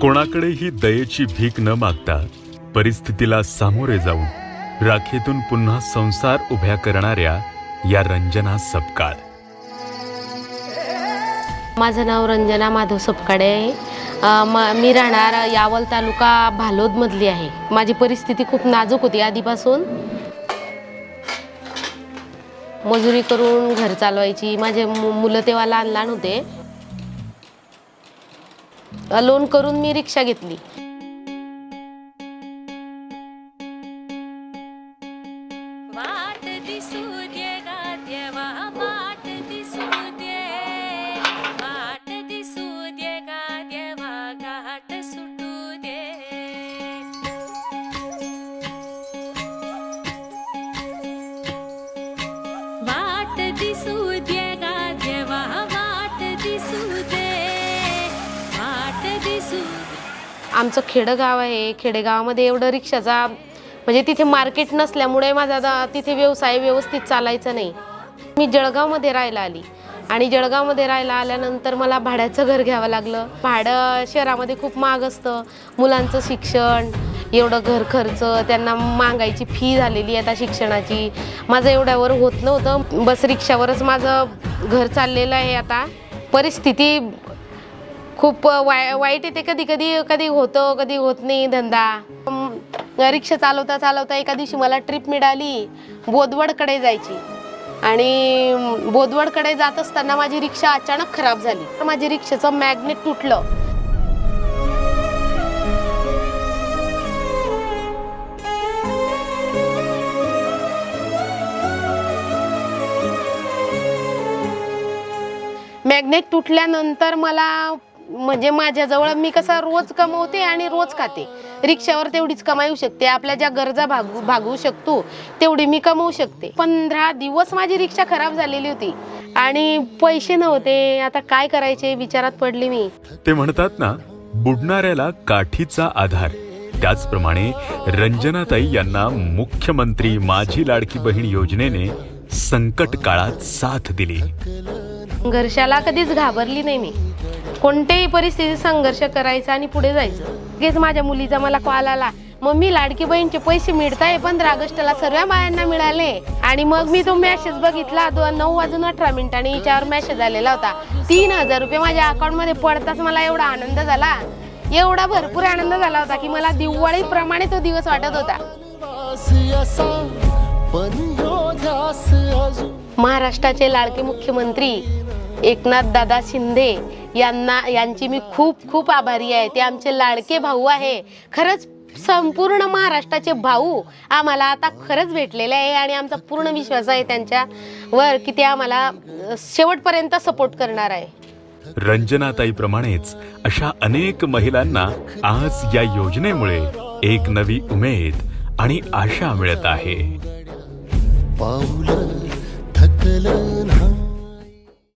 कोणाकडेही दयेची भीक न मागता परिस्थितीला सामोरे जाऊन राखेतून पुन्हा संसार उभ्या करणाऱ्या या रंजना सपकाळ. माझं नाव रंजना माधव सपकाडे आहे. म मी राहणार यावल तालुका भालोदमधली आहे. माझी परिस्थिती खूप नाजूक होती आधीपासून. मजुरी करून घर चालवायची. माझे मु- मुलं तेव्हा लहान लहान होते. लोन करून मी रिक्षा घेतली. दिसू दे गा देवा वाट दिसू दे. वाट दिसू आमचं खेडगाव आहे. खेडेगावामध्ये एवढं रिक्षाचा म्हणजे तिथे मार्केट नसल्यामुळे माझा दा- तिथे व्यवसाय व्यवस्थित चालायचा नाही. मी जळगावमध्ये राहायला आली. आणि जळगावमध्ये राहायला आल्यानंतर मला भाड्याचं घर घ्यावं लागलं. भाडं शहरामध्ये खूप महाग असतं. मुलांचं शिक्षण एवढं घर खर्च त्यांना मागायची फी झालेली आहे आता शिक्षणाची. माझं एवढ्यावर होत नव्हतं. बस रिक्षावरच माझं घर चाललेलं आहे आता. परिस्थिती खूप वाय वाईट येते कधी कधी कधी होतं कधी होत नाही धंदा. रिक्षा चालवता चालवता एका दिवशी मला ट्रिप मिळाली. बोदवडकडे जायची. आणि बोदवडकडे जात असताना माझी रिक्षा अचानक खराब झाली. माझी रिक्षाचं मॅग्नेट तुटलं. मॅग्नेट तुटल्यानंतर मला म्हणजे माझ्याजवळ मी कसं रोज कमवते आणि रोज खाते. रिक्षावर तेवढीच कमावू शकते. आपल्या ज्या गरजा भागू भागवू शकतो तेवढी मी कमवू शकते. पंधरा दिवस माझी रिक्षा खराब झालेली होती. आणि पैसे नव्हते. आता काय करायचे? विचारात पडली मी. ते म्हणतात ना बुडणाऱ्याला काठीचा आधार. त्याचप्रमाणे रंजनाताई यांना मुख्यमंत्री माझी लाडकी बहीण योजनेने संकट काळात साथ दिली. संघर्षाला कधीच घाबरली नाही मी. कोणत्याही परिस्थितीत संघर्ष करायचा आणि पुढे जायचं. लगेच माझ्या मुलीचा मला कॉल आला. मम्मी लाडकी बहीणचे पैसे मिळताय पंधरा ऑगस्टला सर्व बायांना मिळाले. आणि मग मी तो मॅसेज बघितला. दो नऊ वाजून अठरा मिनिटांनी याच्यावर मॅसेज आलेला होता. तीन हजार रुपये माझ्या अकाउंटमध्ये पडताच मला एवढा आनंद झाला. एवढा भरपूर आनंद झाला होता की मला दिवाळीप्रमाणे तो दिवस वाटत होता. महाराष्ट्राचे लाडके मुख्यमंत्री एकनाथ दादा शिंदे यांना यांची मी खूप खूप आभारी आहे. ते आमचे लाडके भाऊ आहे. खरंच संपूर्ण महाराष्ट्राचे भाऊ आम्हाला आता खरंच भेटलेले आहे आणि आमचा पूर्ण विश्वास आहे त्यांच्यावर की ते आम्हाला शेवटपर्यंत सपोर्ट करणार आहे. रंजनाताईप्रमाणेच अशा अनेक महिलांना आज या योजनेमुळे एक नवी उमेद आणि आशा मिळत आहे. पाऊल थकलं नाही.